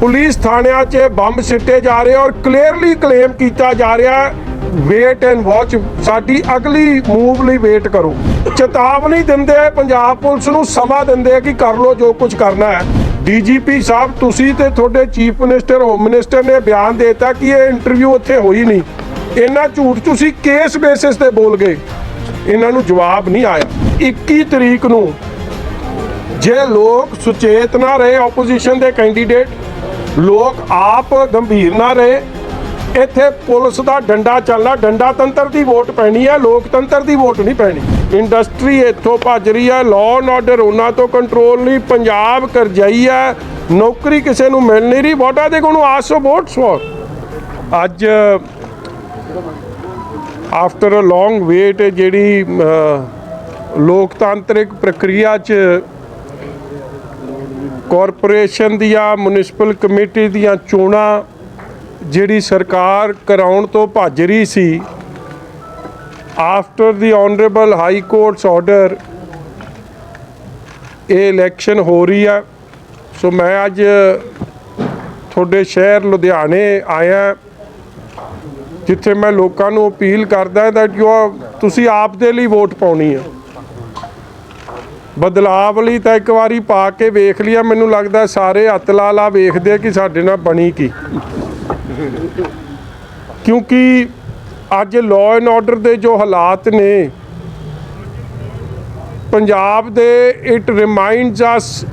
Police ਥਾਣਿਆਂ 'ਚ bomb ਸਿੱਟੇ ਜਾ ਰਹੇ ਔਰ ਕਲੀਅਰਲੀ ਕਲੇਮ ਕੀਤਾ ਜਾ ਰਿਹਾ ਵੇਟ ਐਂਡ ਵਾਚ ਸਾਡੀ ਅਗਲੀ ਮੂਵ ਲਈ ਵੇਟ ਕਰੋ। ਚੇਤਾਵਨੀ ਦਿੰਦੇ ਪੰਜਾਬ ਪੁਲਿਸ ਨੂੰ ਸਮਾਂ ਦਿੰਦੇ ਕਿ ਕਰ ਲੋ ਜੋ ਕੁਝ ਕਰਨਾ ਹੈ। ਡੀਜੀਪੀ ਸਾਹਿਬ, ਤੁਸੀਂ ਤੇ ਤੁਹਾਡੇ ਚੀਫ ਮਿਨਿਸਟਰ, ਹੋਮ ਮਿਨਿਸਟਰ ਨੇ ਬਿਆਨ ਦੇ ਦਿੱਤਾ ਕਿ ਇਹ ਇੰਟਰਵਿਊ ਉੱਥੇ ਹੋਈ ਨਹੀਂ। ਇਹਨਾਂ ਝੂਠ ਤੁਸੀਂ ਕੇਸ ਬੇਸਿਸ ਤੇ ਬੋਲ ਗਏ। ਇਹਨਾਂ ਨੂੰ ਜਵਾਬ ਨਹੀਂ ਆਇਆ। 21 ਤਰੀਕ ਨੂੰ ਜੇ ਲੋਕ ਸੁਚੇਤ ਨਾ ਰਹੇ ਆਪੋਜੀਸ਼ਨ ਦੇ ਕੈਂਡੀਡੇਟ ਲੋਕ ਆਪ ਗੰਭੀਰ ਨਾ ਰਹੇ, ਇੱਥੇ ਪੁਲਿਸ ਦਾ ਡੰਡਾ ਚੱਲਣਾ ਡੰਡਾ ਤੰਤਰ ਦੀ ਵੋਟ ਪੈਣੀ ਹੈ ਲੋਕਤੰਤਰ ਦੀ ਵੋਟ ਨਹੀਂ ਪੈਣੀ। ਇੰਡਸਟਰੀ ਇੱਥੋਂ ਭੱਜ ਰਹੀ ਹੈ ਲਾਅ ਐਂਡ ਆਰਡਰ ਉਹਨਾਂ ਤੋਂ ਕੰਟਰੋਲ ਨਹੀਂ, ਪੰਜਾਬ ਕਰਜਾਈ ਹੈ ਨੌਕਰੀ ਕਿਸੇ ਨੂੰ ਮਿਲ ਨਹੀਂ ਰਹੀ, what are they going to ask votes for ਅੱਜ ਆਫਟਰ ਅ ਲੌਂਗ ਵੇਟ ਜਿਹੜੀ ਲੋਕਤਾਂਤਰਿਕ ਪ੍ਰਕਿਰਿਆ 'ਚ ਕਾਰਪੋਰੇਸ਼ਨ ਦੀਆਂ ਮਿਊਨਿਸਪਲ ਕਮੇਟੀ ਦੀਆਂ ਚੋਣਾਂ ਜਿਹੜੀ ਸਰਕਾਰ ਕਰਾਉਣ ਤੋਂ ਭੱਜ ਰਹੀ ਸੀ after the honourable high courts order ਇਹ ਇਲੈਕਸ਼ਨ ਹੋ ਰਹੀ ਆ ਸੋ ਮੈਂ ਅੱਜ ਤੁਹਾਡੇ ਸ਼ਹਿਰ ਲੁਧਿਆਣੇ ਆਇਆ, ਜਿੱਥੇ ਮੈਂ ਲੋਕਾਂ ਨੂੰ ਅਪੀਲ ਕਰਦਾ that you are ਤੁਸੀਂ ਆਪ ਦੇ ਲਈ ਵੋਟ ਪਾਉਣੀ ਆ ਬਦਲਾਵ ਲਈ ਤਾਂ ਇੱਕ ਵਾਰੀ ਪਾ ਕੇ ਵੇਖ ਲਿਆ, ਮੈਨੂੰ ਲੱਗਦਾ ਸਾਰੇ ਹੱਥ ਲਾ ਲਾ ਵੇਖਦੇ ਆ ਕਿ ਸਾਡੇ ਨਾਲ ਬਣੀ ਕੀ। ਕਿਉਂਕਿ ਅੱਜ ਲਾਅ ਐਂਡ ਆਰਡਰ ਦੇ ਜੋ ਹਾਲਾਤ ਨੇ, ਪੰਜਾਬ ਦੇ ਇਟ ਰਿਮਾਈਂਡਸ ਅਸ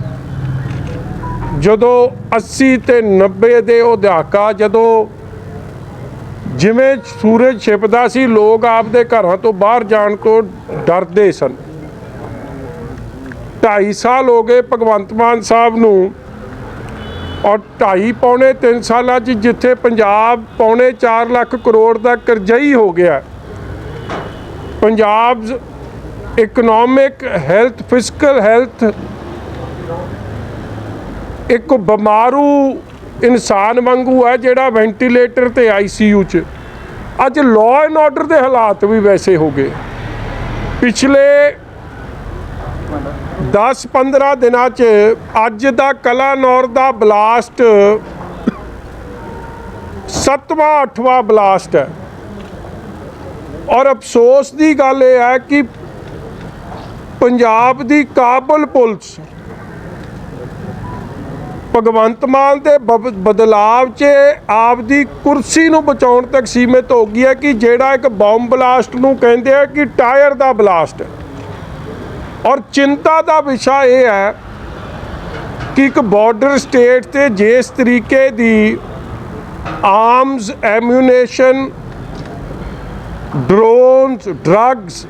ਜਦੋਂ 80 ਤੇ 90 ਦੇ ਉਹ ਦਹਾਕਾ ਜਦੋਂ ਜਿਵੇਂ ਸੂਰਜ ਛਿਪਦਾ ਸੀ, ਲੋਕ ਆਪਦੇ ਘਰਾਂ ਤੋਂ ਬਾਹਰ ਜਾਣ ਤੋਂ ਡਰਦੇ ਸਨ। 2.5 ਸਾਲ ਹੋ ਗਏ ਭਗਵੰਤ ਮਾਨ ਸਾਹਿਬ ਨੂੰ ਔਰ 2.5 ਪੌਣੇ 3 ਸਾਲਾਂ 'ਚ ਜਿੱਥੇ ਪੰਜਾਬ ਪੌਣੇ 4 ਲੱਖ ਕਰੋੜ ਦਾ ਕਰਜ਼ਈ ਹੋ ਗਿਆ। Punjab economic health fiscal health ਇੱਕ ਬਿਮਾਰੂ ਇਨਸਾਨ ਵਾਂਗੂ ਹੈ ਜਿਹੜਾ ਵੈਂਟੀਲੇਟਰ ਤੇ ਆਈਸੀਯੂ 'ਚ। ਅੱਜ ਲਾਅ ਐਂਡ ਆਰਡਰ ਦੇ ਹਾਲਾਤ ਵੀ ਵੈਸੇ ਹੋ ਗਏ। ਪਿਛਲੇ 10-15 ਦਿਨਾਂ 'ਚ ਅੱਜ ਦਾ ਕਲਾਨੌਰ ਦਾ ਬਲਾਸਟ, ਸੱਤਵਾਂ, ਅੱਠਵਾਂ ਬਲਾਸਟ ਹੈ। ਔਰ ਅਫਸੋਸ ਦੀ ਗੱਲ ਇਹ ਹੈ ਕਿ ਪੰਜਾਬ ਦੀ ਕਾਬਲ ਪੁਲਿਸ ਭਗਵੰਤ ਮਾਨ ਦੇ ਬਬ- ਬਦਲਾਵ 'ਚ ਆਪ ਦੀ ਕੁਰਸੀ ਨੂੰ ਬਚਾਉਣ ਤੱਕ ਸੀਮਿਤ ਹੋ ਗਈ ਹੈ ਕਿ ਜਿਹੜਾ ਇੱਕ ਬੰਬ ਬਲਾਸਟ ਨੂੰ ਕਹਿੰਦੇ ਆ ਕਿ ਟਾਇਰ ਦਾ ਬਲਾਸਟ ਹੈ। ਔਰ ਚਿੰਤਾ ਦਾ ਵਿਸ਼ਾ ਇਹ ਹੈ ਕਿ ਇੱਕ ਬਾਰਡਰ ਸਟੇਟ ਤੇ ਜਿਸ ਤਰੀਕੇ ਦੀ ਆਰਮਸ ਐਮੂਨੇਸ਼ਨ ਡਰੋਨਸ ਡਰੱਗਸ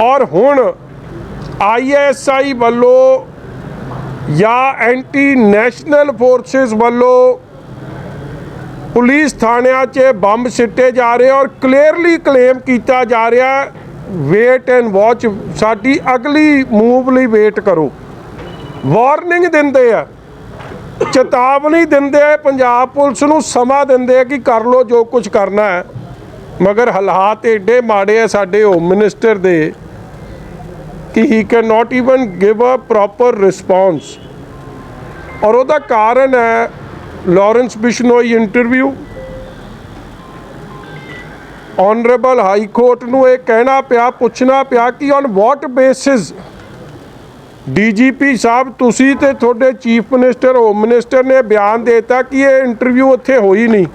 ਔਰ ਹੁਣ ਆਈਐਸਆਈ ਵੱਲੋਂ ਜਾਂ ਐਂਟੀ ਨੈਸ਼ਨਲ ਫੋਰਸਸ ਵੱਲੋਂ ਪੁਲਿਸ ਥਾਣਿਆਂ 'ਚ ਬੰਬ ਸਿੱਟੇ ਜਾ ਰਹੇ ਔਰ ਕਲੀਅਰਲੀ ਕਲੇਮ ਕੀਤਾ ਜਾ ਰਿਹਾ ਵੇਟ ਐਂਡ ਵਾਚ ਸਾਡੀ ਅਗਲੀ ਮੂਵ ਲਈ ਵੇਟ ਕਰੋ। ਵਾਰਨਿੰਗ ਦਿੰਦੇ ਆ। ਚੇਤਾਵਨੀ ਦਿੰਦੇ ਆ। ਪੰਜਾਬ ਪੁਲਿਸ ਨੂੰ ਸਮਾਂ ਦਿੰਦੇ ਆ ਕਿ ਕਰ ਲੋ ਜੋ ਕੁਝ ਕਰਨਾ ਹੈ। ਮਗਰ ਹਾਲਾਤ ਏਡੇ ਮਾੜੇ ਆ ਸਾਡੇ ਹੋਮ ਮਿਨਿਸਟਰ ਦੇ ਕਿ he can not even give a proper response ਔਰ ਉਹਦਾ ਕਾਰਨ ਹੈ Lawrence Bishnoi interview honourable high court ਨੂੰ ਇਹ ਕਹਿਣਾ ਪਿਆ, ਪੁੱਛਣਾ ਪਿਆ ਕਿ ਔਨ ਵਾਟ ਬੇਸਿਸ ਡੀਜੀਪੀ ਸਾਹਿਬ, ਤੁਸੀਂ ਤੇ ਤੁਹਾਡੇ ਚੀਫ ਮਿਨਿਸਟਰ ਹੋਮ ਮਿਨਿਸਟਰ ਨੇ ਬਿਆਨ ਦੇ ਦਿੱਤਾ ਕਿ ਇਹ ਇੰਟਰਵਿਊ ਉੱਥੇ ਹੋਈ ਨਹੀਂ।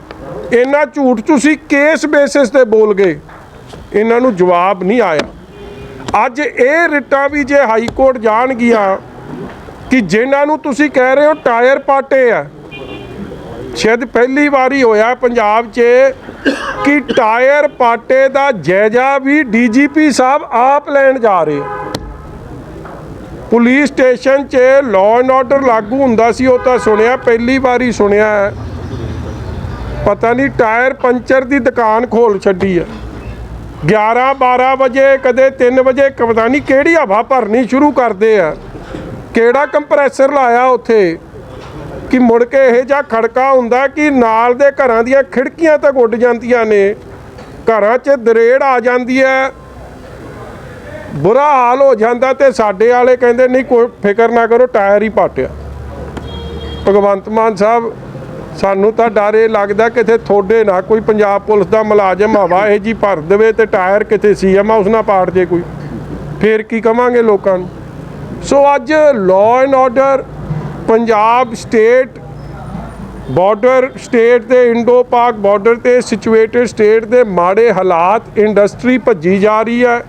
ਇਹਨਾਂ ਝੂਠ ਤੁਸੀਂ ਕੇਸ ਬੇਸਿਸ ਤੇ ਬੋਲ ਗਏ? ਇਹਨਾਂ ਨੂੰ ਜਵਾਬ ਨਹੀਂ ਆਇਆ। ਅੱਜ ਇਹ ਰਿਟਾਂ ਵੀ ਜੇ ਹਾਈ ਕੋਰਟ ਜਾਣਗੀਆਂ ਕਿ ਜਿਨ੍ਹਾਂ ਨੂੰ ਤੁਸੀਂ ਕਹਿ ਰਹੇ ਹੋ ਟਾਇਰ ਪਾਟੇ ਆ ਸ਼ਾਇਦ ਪਹਿਲੀ ਵਾਰੀ ਹੋਇਆ ਪੰਜਾਬ 'ਚ ਕਿ ਟਾਇਰ ਪਾਟੇ ਦਾ ਜਾਇਜ਼ਾ ਵੀ ਡੀਜੀਪੀ ਸਾਹਿਬ ਆਪ ਲੈਣ ਜਾ ਰਹੇ। ਪੁਲਿਸ ਸਟੇਸ਼ਨ 'ਚ ਲਾਅ ਐਂਡ ਆਰਡਰ ਲਾਗੂ ਹੁੰਦਾ ਸੀ, ਉਹ ਤਾਂ ਸੁਣਿਆ, ਪਹਿਲੀ ਵਾਰੀ ਸੁਣਿਆ ਹੈ। ਪਤਾ ਨਹੀਂ ਟਾਇਰ ਪੰਚਰ ਦੀ ਦੁਕਾਨ ਖੋਲ ਛੱਡੀ ਆ 11 12 ਵਜੇ, ਕਦੇ 3 ਵਜੇ ਪਤਾ ਨਹੀਂ ਕਿਹੜੀ ਹਵਾ ਭਰਨੀ ਸ਼ੁਰੂ ਕਰਦੇ ਆ। ਕਿਹੜਾ ਕੰਪਰੈਸਰ ਲਾਇਆ ਉੱਥੇ? ਕਿ ਮੁੜ ਕੇ ਇਹ ਜਿਹਾ ਖੜਕਾ ਹੁੰਦਾ ਕਿ ਨਾਲ ਦੇ ਘਰਾਂ ਦੀਆਂ ਖਿੜਕੀਆਂ ਤੱਕ ਉੱਡ ਜਾਂਦੀਆਂ ਨੇ। ਘਰਾਂ 'ਚ ਦਰੇੜ ਆ ਜਾਂਦੀ ਹੈ। ਬੁਰਾ ਹਾਲ ਹੋ ਜਾਂਦਾ ਤੇ ਸਾਡੇ ਵਾਲੇ ਕਹਿੰਦੇ, ਨਹੀਂ, ਕੋਈ ਫਿਕਰ ਨਾ ਕਰੋ, ਟਾਇਰ ਹੀ ਪਾਟਿਆ। ਭਗਵੰਤ ਮਾਨ ਸਾਹਿਬ, ਸਾਨੂੰ ਤਾਂ ਡਰ ਇਹ ਲੱਗਦਾ ਕਿਤੇ ਤੁਹਾਡੇ ਨਾ ਕੋਈ ਪੰਜਾਬ ਪੁਲਿਸ ਦਾ ਮੁਲਾਜ਼ਮ ਹਵਾ ਇਹ ਜੀ ਭਰ ਦੇਵੇ ਤੇ ਟਾਇਰ ਕਿਤੇ ਸੀਐਮ ਹਾਊਸ ਨਾ ਪਾੜ ਜੇ ਕੋਈ। ਫੇਰ ਕੀ ਕਵਾਂਗੇ ਲੋਕਾਂ ਨੂੰ? ਸੋ ਅੱਜ law and order Punjab state border state ਦੇ ਇੰਡੋ ਪਾਕ ਬਾਰਡਰ ਤੇ ਸਿਚੁਏਟਡ ਸਟੇਟ ਦੇ ਮਾੜੇ ਹਾਲਾਤ ਇੰਡਸਟਰੀ ਭੱਜੀ ਜਾ ਰਹੀ ਹੈ।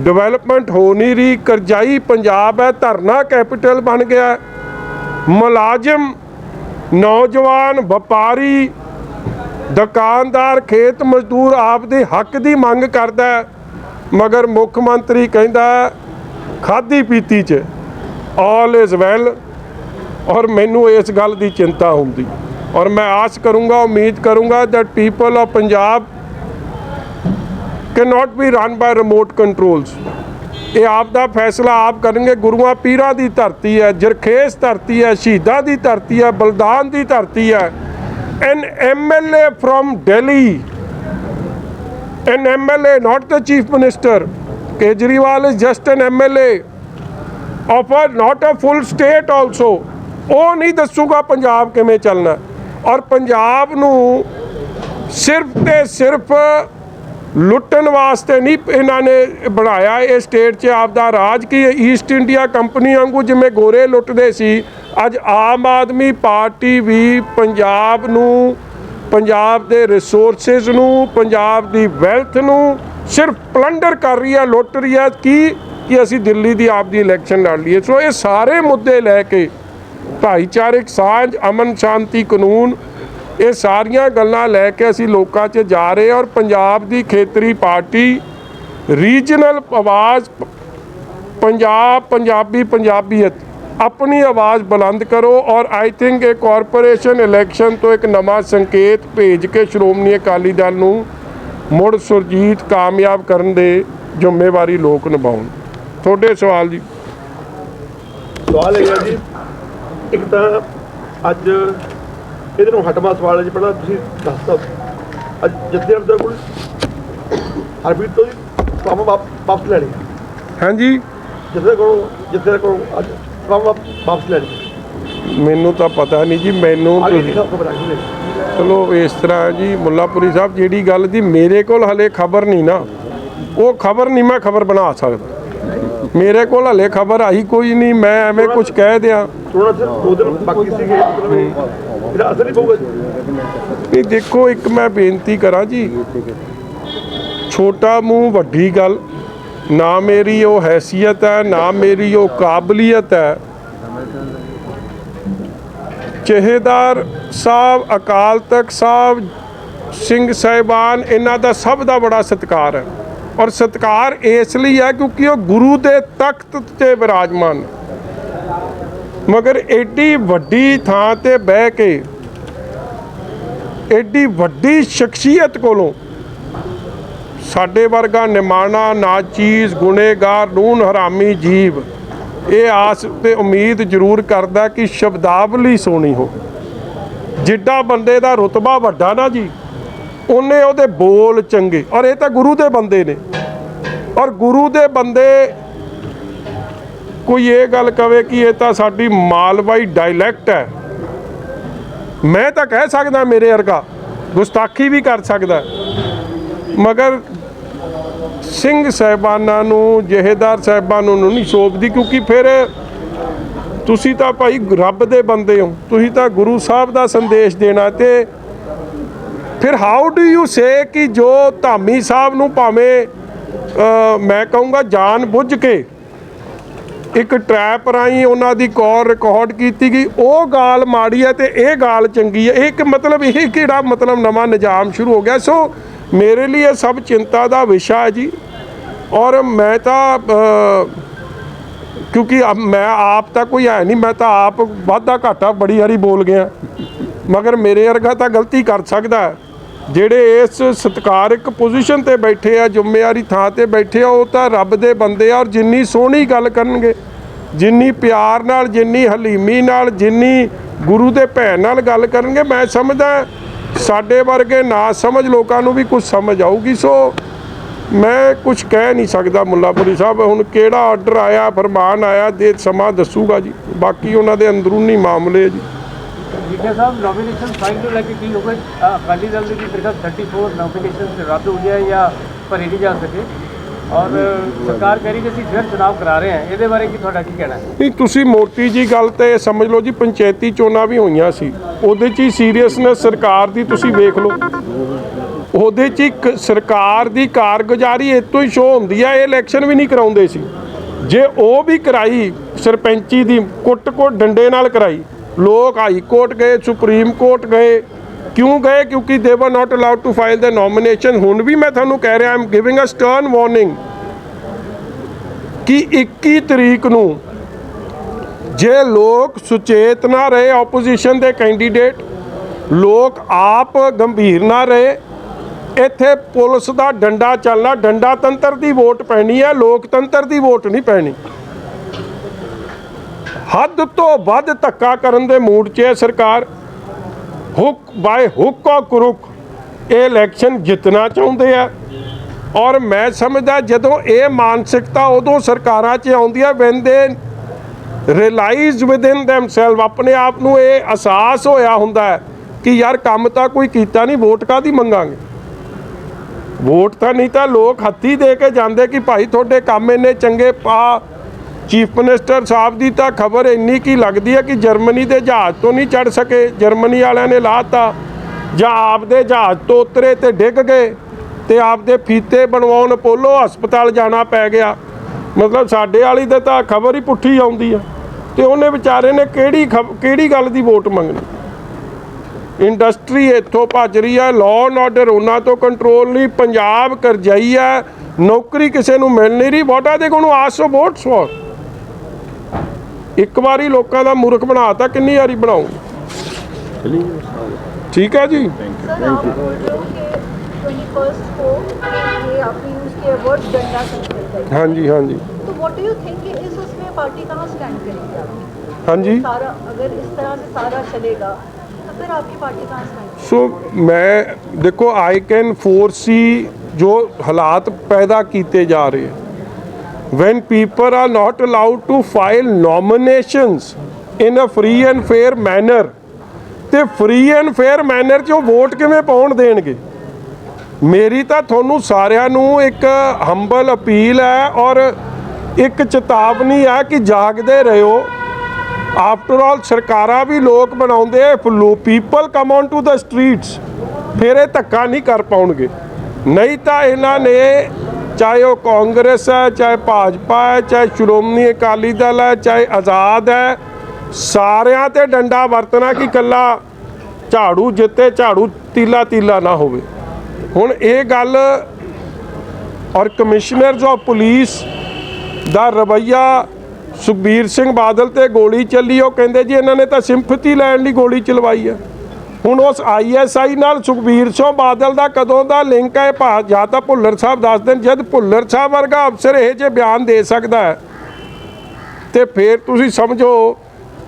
ਡਿਵੈਲਪਮੈਂਟ ਹੋ ਨਹੀਂ ਰਹੀ, ਕਰਜ਼ਾਈ ਪੰਜਾਬ ਹੈ, ਧਰਨਾ ਕੈਪੀਟਲ ਬਣ ਗਿਆ ਮੁਲਾਜ਼ਮ, ਨੌਜਵਾਨ, ਵਪਾਰੀ, ਦੁਕਾਨਦਾਰ, ਖੇਤ ਮਜ਼ਦੂਰ ਆਪਦੇ ਹੱਕ ਦੀ ਮੰਗ ਕਰਦਾ ਮਗਰ ਮੁੱਖ ਮੰਤਰੀ ਕਹਿੰਦਾ ਖਾਦੀ ਪੀਤੀ ਚ ਆਲ ਇਜ਼ ਵੈਲ ਔਰ ਮੈਨੂੰ ਇਸ ਗੱਲ ਦੀ ਚਿੰਤਾ ਹੁੰਦੀ ਔਰ ਮੈਂ ਆਸ ਕਰੂੰਗਾ ਉਮੀਦ ਕਰੂੰਗਾ that people of Punjab can not be run by remote controls ਇਹ ਆਪ ਦਾ ਫੈਸਲਾ ਆਪ ਕਰਨਗੇ ਗੁਰੂਆਂ ਪੀਰਾਂ ਦੀ ਧਰਤੀ ਹੈ ਜਰਖੇਸ ਧਰਤੀ ਹੈ ਸ਼ਹੀਦਾਂ ਦੀ ਧਰਤੀ ਹੈ ਬਲਦਾਨ ਦੀ ਧਰਤੀ ਹੈ an MLA from Delhi an MLA not the chief minister Kejriwal is just an MLA of not a full state also ਉਹ ਨਹੀਂ ਦੱਸੂਗਾ ਪੰਜਾਬ ਕਿਵੇਂ ਚੱਲਣਾ। ਔਰ ਪੰਜਾਬ ਨੂੰ ਸਿਰਫ ਤੇ ਸਿਰਫ ਲੁੱਟਣ ਵਾਸਤੇ ਨਹੀਂ ਇਹਨਾਂ ਨੇ ਬਣਾਇਆ ਇਹ ਸਟੇਟ 'ਚ ਆਪਦਾ ਰਾਜ ਕੀ ਈਸਟ ਇੰਡੀਆ ਕੰਪਨੀ ਵਾਂਗੂ ਜਿਵੇਂ ਗੋਰੇ ਲੁੱਟਦੇ ਸੀ, ਅੱਜ ਆਮ ਆਦਮੀ ਪਾਰਟੀ ਵੀ ਪੰਜਾਬ ਨੂੰ, ਪੰਜਾਬ ਦੇ ਰਿਸੋਰਸਸ ਨੂੰ, ਪੰਜਾਬ ਦੀ ਵੈਲਥ ਨੂੰ ਸਿਰਫ ਪਲੰਡਰ ਕਰ ਰਹੀ ਹੈ ਲੁੱਟ ਰਹੀ ਹੈ ਕੀ ਕਿ ਅਸੀਂ ਦਿੱਲੀ ਦੀ ਆਪ ਦੀ ਇਲੈਕਸ਼ਨ ਲੜ ਲਈਏ। ਸੋ ਇਹ ਸਾਰੇ ਮੁੱਦੇ ਲੈ ਕੇ ਭਾਈਚਾਰਕ ਸਾਂਝ, ਅਮਨ ਸ਼ਾਂਤੀ, ਕਾਨੂੰਨ, ਇਹ ਸਾਰੀਆਂ ਗੱਲਾਂ ਲੈ ਕੇ ਅਸੀਂ ਲੋਕਾਂ 'ਚ ਜਾ ਰਹੇ ਔਰ ਪੰਜਾਬ ਦੀ ਖੇਤਰੀ ਪਾਰਟੀ ਰੀਜਨਲ ਆਵਾਜ਼ ਪੰਜਾਬ, ਪੰਜਾਬੀ ਪੰਜਾਬੀਅਤ, ਆਪਣੀ ਆਵਾਜ਼ ਬੁਲੰਦ ਕਰੋ ਔਰ ਆਈ ਥਿੰਕ ਇਹ ਕਾਰਪੋਰੇਸ਼ਨ ਇਲੈਕਸ਼ਨ ਤੋਂ ਇੱਕ ਨਵਾਂ ਸੰਕੇਤ ਭੇਜ ਕੇ ਸ਼੍ਰੋਮਣੀ ਅਕਾਲੀ ਦਲ ਨੂੰ ਮੁੜ ਸੁਰਜੀਤ ਕਾਮਯਾਬ ਕਰਨ ਦੇ ਜ਼ਿੰਮੇਵਾਰੀ ਲੋਕ ਨਿਭਾਉਣ। ਤੁਹਾਡੇ ਸਵਾਲ ਜੀ। ਸਵਾਲ ਹੈਗਾ ਜੀ। ਇੱਕ ਤਾਂ ਅੱਜ ਇਹਦੇ ਨੂੰ ਹਟਵਾ ਸਵਾਲ ਜੀ ਪਹਿਲਾਂ ਤੁਸੀਂ ਦੱਸਦਾ ਅੱਜ ਜੱਦੇ ਅਰਦਾ ਕੋਲ ਹਰਬੀਰ ਤੋਂ ਪਾਪਾ ਵਾਪਸ ਲੈਣੀ ਹਾਂਜੀ। ਜੱਦੇ ਕੋਲ ਜੱਦੇ ਕੋਲ ਅੱਜ ਪਾਪਾ ਵਾਪਸ ਲੈਣੀ ਮੈਨੂੰ ਤਾਂ ਪਤਾ ਨਹੀਂ ਜੀ ਮੈਨੂੰ ਚਲੋ ਇਸ ਤਰ੍ਹਾਂ ਜੀ ਮੁੱਲਾਪੁਰੀ ਸਾਹਿਬ ਜਿਹੜੀ ਗੱਲ ਦੀ ਮੇਰੇ ਕੋਲ ਹਲੇ ਖਬਰ ਨਹੀਂ ਨਾ। ਉਹ ਖਬਰ ਨਹੀਂ ਮੈਂ ਖਬਰ ਬਣਾ ਸਕਦਾ। ਮੇਰੇ ਕੋਲ ਹਲੇ ਖਬਰ ਆਈ ਕੋਈ ਨਹੀਂ ਮੈਂ ਐਵੇਂ ਕੁਝ ਕਹਿ ਦਿਆਂ। ਥੋੜਾ ਜਿਹਾ ਦੋ ਦਿਨ ਬਾਕੀ ਸੀਗੇ ਮਤਲਬ ਇਹ ਇਹਦਾ ਅਸਰ ਨਹੀਂ ਪਊਗਾ ਜੀ। ਨਹੀਂ ਦੇਖੋ ਇੱਕ ਮੈਂ ਬੇਨਤੀ ਕਰਾਂ ਜੀ ਛੋਟਾ ਮੂੰਹ ਵੱਡੀ ਗੱਲ ਨਾ ਮੇਰੀ ਉਹ ਹੈਸੀਅਤ ਹੈ ਨਾ ਮੇਰੀ ਉਹ ਕਾਬਲੀਅਤ ਹੈ। ਜਹੇਦਾਰ ਸਾਹਿਬ ਅਕਾਲ ਤਖਤ ਸਾਹਿਬ ਸਿੰਘ ਸਾਹਿਬਾਨ ਇਹਨਾਂ ਦਾ ਸਭ ਦਾ ਬੜਾ ਸਤਿਕਾਰ ਹੈ। ਔਰ ਸਤਿਕਾਰ ਇਸ ਲਈ ਹੈ ਕਿਉਂਕਿ ਉਹ ਗੁਰੂ ਦੇ ਤਖਤ ਤੇ ਵਿਰਾਜਮਾਨ ਮਗਰ ਐਡੀ ਵੱਡੀ ਥਾਂ ਤੇ ਬਹਿ ਕੇ ਐਡੀ ਵੱਡੀ ਸ਼ਖਸੀਅਤ ਕੋਲੋਂ ਸਾਡੇ ਵਰਗਾ ਨਿਮਾਣਾ, ਨਾਚੀਜ਼, ਗੁਨੇਗਾਰ ਨੂਨ ਹਰਾਮੀ ਜੀਵ, ਇਹ ਆਸ ਤੇ ਉਮੀਦ ਜ਼ਰੂਰ ਕਰਦਾ ਕਿ ਸ਼ਬਦਾਵਲੀ ਸੋਣੀ ਹੋ ਜਿੱਡਾ ਬੰਦੇ ਦਾ ਰੁਤਬਾ ਵੱਡਾ ਨਾ ਜੀ। ਉਹਨੇ ਉਹਦੇ ਬੋਲ ਚੰਗੇ। ਔਰ ਇਹ ਤਾਂ ਗੁਰੂ ਦੇ ਬੰਦੇ ਨੇ। ਔਰ ਗੁਰੂ ਦੇ ਬੰਦੇ ਕੋਈ ਇਹ ਗੱਲ ਕਵੇ ਕਿ ਇਹ ਤਾਂ ਸਾਡੀ ਮਾਲਵਾਈ ਡਾਇਲੈਕਟ ਹੈ। ਮੈਂ ਤਾਂ ਕਹਿ ਸਕਦਾ ਮੇਰੇ ਵਰਗਾ, ਗੁਸਤਾਖੀ ਵੀ ਕਰ ਸਕਦਾ। ਮਗਰ ਸਿੰਘ ਸਾਹਿਬਾਨਾਂ ਨੂੰ, ਜਹੇਦਾਰ ਸਾਹਿਬਾਨਾਂ ਨੂੰ ਨਹੀਂ ਸੋਭਦੀ, ਕਿਉਂਕਿ ਫਿਰ ਤੁਸੀਂ ਤਾਂ ਭਾਈ ਰੱਬ ਦੇ ਬੰਦੇ ਹੋ। ਤੁਸੀਂ ਤਾਂ ਗੁਰੂ ਸਾਹਿਬ ਦਾ ਸੰਦੇਸ਼ ਦੇਣਾ ਤੇ ਫਿਰ ਹਾਊ ਡੂ ਯੂ ਸੇ ਕਿ ਜੋ ਧਾਮੀ ਸਾਹਿਬ ਨੂੰ ਭਾਵੇਂ ਮੈਂ ਕਹੂੰਗਾ ਜਾਣ ਬੁੱਝ ਕੇ ਇੱਕ ਟਰੈਪ ਰਾਹੀਂ ਉਹਨਾਂ ਦੀ ਕਾਲ ਰਿਕਾਰਡ ਕੀਤੀ ਗਈ, ਉਹ ਗਾਲ ਮਾੜੀ ਹੈ ਤੇ ਇਹ ਗਾਲ ਚੰਗੀ ਹੈ। ਇਹ ਕਿ ਮਤਲਬ ਇਹ ਕਿਹੜਾ ਮਤਲਬ ਨਵਾਂ ਨਿਜ਼ਾਮ ਸ਼ੁਰੂ ਹੋ ਗਿਆ? ਸੋ ਮੇਰੇ ਲਈ ਇਹ ਸਭ ਚਿੰਤਾ ਦਾ ਵਿਸ਼ਾ ਹੈ ਜੀ। ਔਰ ਮੈਂ ਤਾਂ ਕਿਉਂਕਿ ਮੈਂ ਆਪ ਤਾਂ ਕੋਈ ਹੈ ਨਹੀਂ, ਮੈਂ ਤਾਂ ਆਪ ਵਾਧਾ ਘਾਟਾ ਬੜੀ ਵਾਰੀ ਬੋਲ ਗਿਆ। ਮਗਰ ਮੇਰੇ ਵਰਗਾ ਤਾਂ ਗਲਤੀ ਕਰ ਸਕਦਾ ਜਿਹੜੇ ਇਸ ਸਤਿਕਾਰਕ ਪੋਜੀਸ਼ਨ ਤੇ ਬੈਠੇ ਆ, ਜ਼ਿੰਮੇਵਾਰੀ ਥਾਂ ਤੇ ਬੈਠੇ ਆ, ਉਹ ਤਾਂ ਰੱਬ ਦੇ ਬੰਦੇ ਆ ਔਰ ਜਿੰਨੀ ਸੋਹਣੀ ਗੱਲ ਕਰਨਗੇ, ਜਿੰਨੀ ਪਿਆਰ ਨਾਲ, ਜਿੰਨੀ ਹਲੀਮੀ ਨਾਲ, ਜਿੰਨੀ ਗੁਰੂ ਦੇ ਭੈਣ ਨਾਲ ਗੱਲ ਕਰਨਗੇ, ਮੈਂ ਸਮਝਦਾ ਸਾਡੇ ਵਰਗੇ ਨਾ ਸਮਝ ਲੋਕਾਂ ਨੂੰ ਵੀ ਕੁਝ ਸਮਝ ਆਊਗੀ। ਸੋ ਮੈਂ ਕੁਝ ਕਹਿ ਨਹੀਂ ਸਕਦਾ ਮੁੱਲਾਪੁਰੀ ਸਾਹਿਬ, ਹੁਣ ਕਿਹੜਾ ਆਰਡਰ ਆਇਆ, ਫਰਮਾਨ ਆਇਆ, ਦੇ ਸਮਾਂ ਦੱਸੂਗਾ ਜੀ। ਬਾਕੀ ਉਹਨਾਂ ਦੇ ਅੰਦਰੂਨੀ ਮਾਮਲੇ ਜੀ। ਜੀਕੇ ਸਾਹਿਬ ਨੋਮੀਨੇਸ਼ਨ ਫਾਈਲ ਨੂੰ ਲੈ ਕੇ ਕੀ ਅ, ਅਕਾਲੀ ਦਲ ਦੀ ਵੀ ਮੇਰੇ ਖਿਆਲ 34 ਨੋਮੀਨੇਸ਼ਨ ਰੱਦ ਹੋ ਗਿਆ ਜਾਂ ਭਰੇ ਨਹੀਂ ਜਾ ਸਕੇ ਔਰ ਸਰਕਾਰ ਕਹਿ ਰਹੀ ਕਿ ਅਸੀਂ ਫਿਰ ਚੁਣਾਵ ਕਰਾ ਰਹੇ ਹਾਂ ਇਹਦੇ ਬਾਰੇ ਕੀ ਤੁਹਾਡਾ ਕੀ ਕਹਿਣਾ ਹੈ ਨਹੀਂ ਤੁਸੀਂ ਮੋਟੀ ਜੀ ਗੱਲ ਤੇ ਸਮਝ ਲਓ ਜੀ ਪੰਚਾਇਤੀ ਚੋਣਾਂ ਵੀ ਹੋਈਆਂ ਸੀ ਉਹਦੇ 'ਚ ਹੀ ਸੀਰੀਅਸਨੈਸ ਸਰਕਾਰ ਦੀ ਤੁਸੀਂ ਵੇਖ ਲਓ ਉਹਦੇ 'ਚ ਇੱਕ ਸਰਕਾਰ ਦੀ ਕਾਰਗੁਜ਼ਾਰੀ ਇਤੋਂ ਹੀ ਸ਼ੋ ਹੁੰਦੀ ਆ ਇਹ ਇਲੈਕਸ਼ਨ ਵੀ ਨਹੀਂ ਕਰਾਉਂਦੇ ਸੀ ਜੇ ਉਹ ਵੀ ਕਰਾਈ ਸਰਪੰਚੀ ਦੀ ਕੁੱਟ-ਕੁੱਟ ਡੰਡੇ ਨਾਲ ਕਰਾਈ ਲੋਕ ਹਾਈ ਕੋਰਟ ਗਏ, ਸੁਪਰੀਮ ਕੋਰਟ ਗਏ। ਕਿਉਂ ਗਏ? ਕਿਉਂਕਿ they were not allowed to file the nomination ਹੁਣ ਵੀ ਮੈਂ ਤੁਹਾਨੂੰ ਕਹਿ ਰਿਹਾ I'm giving a stern warning ਕਿ 21 ਤਰੀਕ ਨੂੰ ਜੇ ਲੋਕ ਸੁਚੇਤ ਨਾ ਰਹੇ ਆਪੋਜੀਸ਼ਨ ਦੇ ਕੈਂਡੀਡੇਟ ਲੋਕ ਆਪ ਗੰਭੀਰ ਨਾ ਰਹੇ, ਇੱਥੇ ਪੁਲਿਸ ਦਾ ਡੰਡਾ ਚੱਲਣਾ, ਡੰਡਾ ਤੰਤਰ ਦੀ ਵੋਟ ਪੈਣੀ ਹੈ, ਲੋਕਤੰਤਰ ਦੀ ਵੋਟ ਨਹੀਂ ਪੈਣੀ। ਹੱਦ ਤੋਂ ਵੱਧ ਧੱਕਾ ਕਰਨ ਦੇ ਮੂਡ 'ਚ ਹੈ ਸਰਕਾਰ। ਹੁੱਕ ਬਾਏ ਹੁੱਕ ਔਰ ਕਰੁਕ, ਇਹ ਇਲੈਕਸ਼ਨ ਜਿੱਤਣਾ ਚਾਹੁੰਦੇ ਆ। ਔਰ ਮੈਂ ਸਮਝਦਾ ਜਦੋਂ ਇਹ ਮਾਨਸਿਕਤਾ ਉਦੋਂ ਸਰਕਾਰਾਂ 'ਚ ਆਉਂਦੀ ਹੈ ਵੈਨ ਦੇ ਰਿਅਲਾਈਜ਼ ਵਿਦਿਨ ਥੈਮਸੈਲਫ ਆਪਣੇ ਆਪ ਨੂੰ ਇਹ ਅਹਿਸਾਸ ਹੋਇਆ ਹੁੰਦਾ ਹੈ ਕਿ ਯਾਰ ਕੰਮ ਤਾਂ ਕੋਈ ਕੀਤਾ ਨਹੀਂ, ਵੋਟ ਕਾਦੀ ਮੰਗਾਂਗੇ? ਵੋਟ ਤਾਂ ਨਹੀਂ ਤਾਂ ਲੋਕ ਹੱਥੀ ਦੇ ਕੇ ਜਾਂਦੇ ਕਿ ਭਾਈ ਤੁਹਾਡੇ ਕੰਮ ਇੰਨੇ ਚੰਗੇ, ਪਾ ਚੀਫ ਮਿਨਿਸਟਰ ਸਾਹਿਬ ਦੀ ਤਾਂ ਖਬਰ ਇੰਨੀ ਕੀ ਲੱਗਦੀ ਹੈ ਕਿ ਜਰਮਨੀ ਦੇ ਜਹਾਜ਼ ਤੋਂ ਨਹੀਂ ਚੜ ਸਕੇ। ਜਰਮਨੀ ਵਾਲਿਆਂ ਨੇ ਲਾਤਾ। ਜਾਂ ਆਪਦੇ ਜਹਾਜ਼ ਤੋਂ ਉਤਰੇ ਤੇ ਡਿੱਗ ਗਏ ਤੇ ਆਪਦੇ ਫੀਤੇ ਬਣਵਾਉਣ ਅਪੋਲੋ ਹਸਪਤਾਲ ਜਾਣਾ ਪੈ ਗਿਆ। ਮਤਲਬ ਸਾਡੇ ਵਾਲੀ ਦੇ ਤਾਂ ਖਬਰ ਹੀ ਪੁੱਠੀ ਆਉਂਦੀ ਆ। ਤੇ ਉਹਨੇ ਵਿਚਾਰੇ ਨੇ ਕਿਹੜੀ ਖਬ- ਕਿਹੜੀ ਗੱਲ ਦੀ ਵੋਟ ਮੰਗਣੀ? ਇੰਡਸਟਰੀ ਇੱਥੋਂ ਭੱਜ ਰਹੀ ਹੈ ਲਾਅ ਐਂਡ ਆਰਡਰ ਉਹਨਾਂ ਤੋਂ ਕੰਟਰੋਲ ਨਹੀਂ। ਪੰਜਾਬ ਕਰਜਾਈ ਹੈ ਨੌਕਰੀ ਕਿਸੇ ਨੂੰ ਮਿਲ ਨਹੀਂ ਰਹੀ। What are they going to ask for votes for ਇੱਕ ਵਾਰੀ ਲੋਕਾਂ ਦਾ ਮੂਰਖ ਬਣਾਤਾ ਕਿੰਨੀ ਵਾਰੀ ਬਣਾਉ ਠੀਕ ਹੈ ਜੀ सर आप बोल रहे हो कि ट्वेंटी फर्स्ट को ये आपने यूज किया वर्ड डंडा संस्कृत ਹਾਂਜੀ ਹਾਂਜੀ तो व्हाट डू यू थिंक कि इस उसमें पार्टी कहाँ स्टैंड करेगी आपकी ਹਾਂਜੀ सारा अगर इस तरह से सारा चलेगा तो फिर आपकी पार्टी कहाँ स्टैंड ਸੋ ਮੈਂ ਦੇਖੋ ਆਈ ਕੈਨ ਫੋਰਸੀ ਜੋ ਹਾਲਾਤ ਪੈਦਾ ਕੀਤੇ ਜਾ ਰਹੇ when people are not allowed to file nominations in a free and fair manner. ਤੇ ਫ੍ਰੀ ਐਂਡ ਫੇਅਰ ਮੈਨਰ 'ਚ ਉਹ ਵੋਟ ਕਿਵੇਂ ਪਾਉਣ ਦੇਣਗੇ? ਮੇਰੀ ਤਾਂ ਤੁਹਾਨੂੰ ਸਾਰਿਆਂ ਨੂੰ ਇੱਕ ਹੰਬਲ ਅਪੀਲ ਹੈ ਔਰ ਇੱਕ ਚੇਤਾਵਨੀ ਹੈ ਕਿ ਜਾਗਦੇ ਰਹੋ। ਆਫਟਰ ਆਲ ਸਰਕਾਰਾਂ ਵੀ ਲੋਕ ਬਣਾਉਂਦੇ ਆ। People come on to the streets ਫਿਰ ਇਹ ਧੱਕਾ ਨਹੀਂ ਕਰ ਪਾਉਣਗੇ। ਨਹੀਂ ਤਾਂ ਇਹਨਾਂ ਨੇ ਚਾਹੇ ਉਹ ਕਾਂਗਰਸ ਹੈ, ਚਾਹੇ ਭਾਜਪਾ ਹੈ, ਚਾਹੇ ਸ਼੍ਰੋਮਣੀ ਅਕਾਲੀ ਦਲ ਹੈ, ਚਾਹੇ ਆਜ਼ਾਦ ਹੈ, ਸਾਰਿਆਂ ਤੇ ਡੰਡਾ ਵਰਤਣਾ ਕਿ ਕੱਲਾ ਝਾੜੂ ਜਿੱਤੇ, ਝਾੜੂ ਤੀਲਾ ਤੀਲਾ ਨਾ ਹੋਵੇ। ਹੁਣ ਇਹ ਗੱਲ ਔਰ ਕਮਿਸ਼ਨਰਸ ਆਫ ਪੁਲਿਸ ਦਾ ਰਵਈਆ ਸੁਖਬੀਰ ਸਿੰਘ ਬਾਦਲ ਤੇ ਗੋਲੀ ਚੱਲੀ, ਉਹ ਕਹਿੰਦੇ ਜੀ ਇਹਨਾਂ ਨੇ ਤਾਂ ਸਿੰਪਥੀ ਲੈਣ ਲਈ ਗੋਲੀ ਚਲਵਾਈ ਹੈ ਹੁਣ ਉਸ ਆਈਐਸਆਈ ਨਾਲ ਸੁਖਬੀਰ ਸਿੰਘ ਬਾਦਲ ਦਾ ਕਦੋਂ ਦਾ ਲਿੰਕ ਹੈ? ਭਾ ਜਾਂ ਤਾਂ ਭੁੱਲਰ ਸਾਹਿਬ ਦੱਸ ਦੇਣ, ਜਦ ਭੁੱਲਰ ਸਾਹਿਬ ਵਰਗਾ ਅਫਸਰ ਇਹ ਜੇ ਬਿਆਨ ਦੇ ਸਕਦਾ ਹੈ, ਤੇ ਫਿਰ ਤੁਸੀਂ ਸਮਝੋ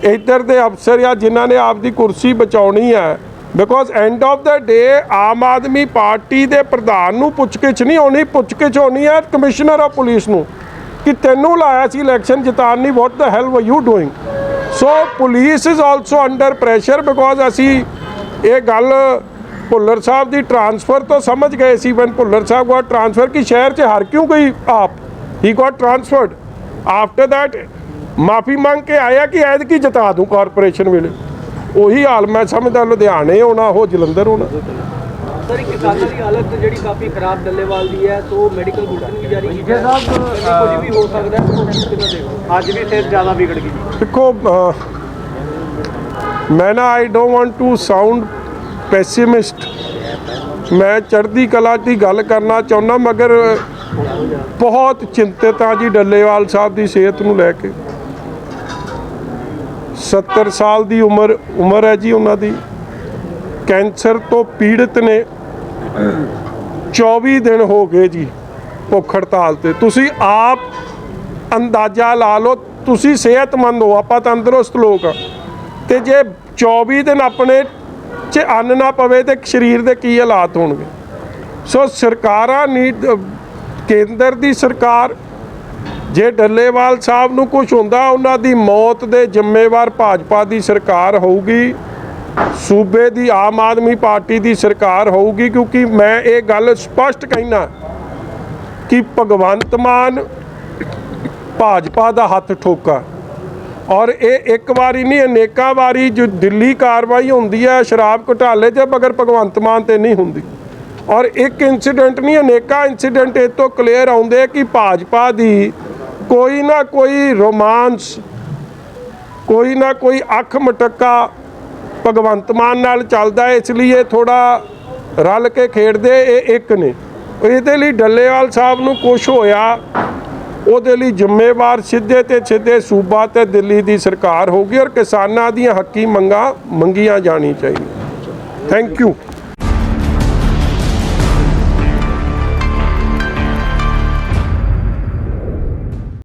ਇੱਧਰ ਦੇ ਅਫਸਰ ਜਾਂ ਜਿਨ੍ਹਾਂ ਨੇ ਆਪਦੀ ਕੁਰਸੀ ਬਚਾਉਣੀ ਹੈ। Because end of the day Aam Aadmi Party ਦੇ ਪ੍ਰਧਾਨ ਨੂੰ ਪੁੱਛਗਿੱਛ ਨਹੀਂ ਹੋਣੀ, ਪੁੱਛਗਿੱਛ ਹੋਣੀ ਹੈ ਕਮਿਸ਼ਨਰ ਆਫ ਪੁਲਿਸ ਨੂੰ ਕਿ ਤੈਨੂੰ ਲਾਇਆ ਸੀ ਇਲੈਕਸ਼ਨ ਜਿਤਾਉਣ ਨਹੀਂ what the hell were you doing so police is also under pressure because ਅਸੀਂ ਇਹ ਗੱਲ ਭੁੱਲਰ ਸਾਹਿਬ ਦੀ ਟਰਾਂਸਫਰ ਤੋਂ ਸਮਝ ਗਏ ਸੀ ਵਨ ਭੁੱਲਰ ਸਾਹਿਬ ਗੋਟ ਟਰਾਂਸਫਰ ਕਿ ਸ਼ਹਿਰ 'ਚ ਹਰ ਕਿਉਂ ਗਈ ਆਪ? ਹੀ ਗੋਟ ਟਰਾਂਸਫਰਡ ਆਫਟਰ ਦੈਟ ਮਾਫੀ ਮੰਗ ਕੇ ਆਇਆ ਕਿ ਐਦ ਕੀ ਜਿਤਾ ਦੂੰ ਕਾਰਪੋਰੇਸ਼ਨ ਵੇਲੇ। ਉਹੀ ਹਾਲ ਮੈਂ ਸਮਝਦਾ ਲੁਧਿਆਣੇ ਹੋਣਾ ਉਹ ਜਲੰਧਰ ਹੋਣਾ। ਸਰ ਇੱਕ ਕਿਸਾਨਾਂ ਦੀ ਹਾਲਤ ਜਿਹੜੀ ਕਾਫੀ ਖਰਾਬ ਡੱਲੇਵਾਲ ਦੀ ਹੈ ਤੋਂ ਮੈਡੀਕਲ ਬੁਲੇਟਿਨ ਵੀ ਜਾਰੀ ਕੀਤਾ ਜੀਕੇ ਸਾਹਿਬ, ਕੁਝ ਵੀ ਹੋ ਸਕਦਾ ਹੈ ਅੱਜ ਵੀ ਸਿਹਤ ਜ਼ਿਆਦਾ ਵਿਗੜ ਗਈ। ਦੇਖੋ ਮੈਂ ਨਾ I don't want to sound pessimist ਮੈਂ ਚੜ੍ਹਦੀ ਕਲਾ ਦੀ ਗੱਲ ਕਰਨਾ ਚਾਹੁੰਦਾ, ਮਗਰ ਬਹੁਤ ਚਿੰਤਿਤ ਹਾਂ ਜੀ ਡੱਲੇਵਾਲ ਸਾਹਿਬ ਦੀ ਸਿਹਤ ਨੂੰ ਲੈ ਕੇ। 70 ਸਾਲ ਦੀ ਉਮਰ ਉਮਰ ਹੈ ਜੀ ਉਹਨਾਂ ਦੀ। ਕੈਂਸਰ ਤੋਂ ਪੀੜਤ ਨੇ। 24 ਦਿਨ ਹੋ ਗਏ ਜੀ ਭੁੱਖ ਹੜਤਾਲ ਤੇ। ਤੁਸੀਂ ਆਪ ਅੰਦਾਜ਼ਾ ਲਾ ਲਓ, ਤੁਸੀਂ ਸਿਹਤਮੰਦ ਹੋ, ਆਪਾਂ ਤੰਦਰੁਸਤ ਲੋਕ ਆ ਤੇ ਜੇ 24 ਦਿਨ ਆਪਣੇ ਚ ਅੰਨ ਨਾ ਪਵੇ ਤੇ ਸਰੀਰ ਦੇ ਕੀ ਹਾਲਾਤ ਹੋਣਗੇ? ਸੋ ਸਰਕਾਰਾਂ ਨੀਡ ਕੇਂਦਰ ਦੀ ਸਰਕਾਰ, ਜੇ ਡੱਲੇਵਾਲ ਸਾਹਿਬ ਨੂੰ ਕੁਝ ਹੁੰਦਾ, ਉਹਨਾਂ ਦੀ ਮੌਤ ਦੇ ਜ਼ਿੰਮੇਵਾਰ ਭਾਜਪਾ ਦੀ ਸਰਕਾਰ ਹੋਊਗੀ, ਸੂਬੇ ਦੀ ਆਮ ਆਦਮੀ ਪਾਰਟੀ ਦੀ ਸਰਕਾਰ ਹੋਊਗੀ, ਕਿਉਂਕਿ ਮੈਂ ਇਹ ਗੱਲ ਸਪਸ਼ਟ ਕਹਿਣਾ ਕਿ ਭਗਵੰਤ ਮਾਨ ਭਾਜਪਾ ਦਾ ਹੱਥ ਠੋਕਾ। ਔਰ ਇਹ ਇੱਕ ਵਾਰੀ ਨਹੀਂ, ਅਨੇਕਾਂ ਵਾਰੀ ਜੋ ਦਿੱਲੀ ਕਾਰਵਾਈ ਹੁੰਦੀ ਹੈ, ਸ਼ਰਾਬ ਘੁਟਾਲੇ 'ਚ ਮਗਰ ਭਗਵੰਤ ਮਾਨ ਤੇ ਨਹੀਂ ਹੁੰਦੀ। ਔਰ ਇੱਕ ਇਨਸੀਡੈਂਟ ਨਹੀਂ, ਅਨੇਕਾਂ ਇਨਸੀਡੈਂਟ ਇਹ ਤੋਂ ਕਲੀਅਰ ਆਉਂਦੇ ਕਿ ਭਾਜਪਾ ਦੀ ਕੋਈ ਨਾ ਕੋਈ ਰੋਮਾਂਸ ਕੋਈ ਨਾ ਕੋਈ ਅੱਖ ਮਟਕਾ ਭਗਵੰਤ ਮਾਨ ਨਾਲ ਚੱਲਦਾ ਇਸ ਲਈ ਇਹ ਥੋੜਾ ਰਲ ਕੇ ਖੇਡਦੇ, ਇਹ ਇੱਕ ਨੇ। ਇਹਦੇ ਲਈ ਡੱਲੇਵਾਲ ਸਾਹਿਬ ਨੂੰ ਕੁਝ ਹੋਇਆ ਉਹਦੇ ਲਈ ਜ਼ਿੰਮੇਵਾਰ ਸਿੱਧੇ ਤੇ ਸਿੱਧੇ ਸੂਬਾ ਤੇ ਦਿੱਲੀ ਦੀ ਸਰਕਾਰ ਹੋਗੀ ਔਰ ਕਿਸਾਨਾਂ ਦੀਆਂ ਹੱਕੀ ਮੰਗਾਂ ਮੰਗੀਆਂ ਜਾਣੀ ਚਾਹੀਦੀਆਂ। Thank you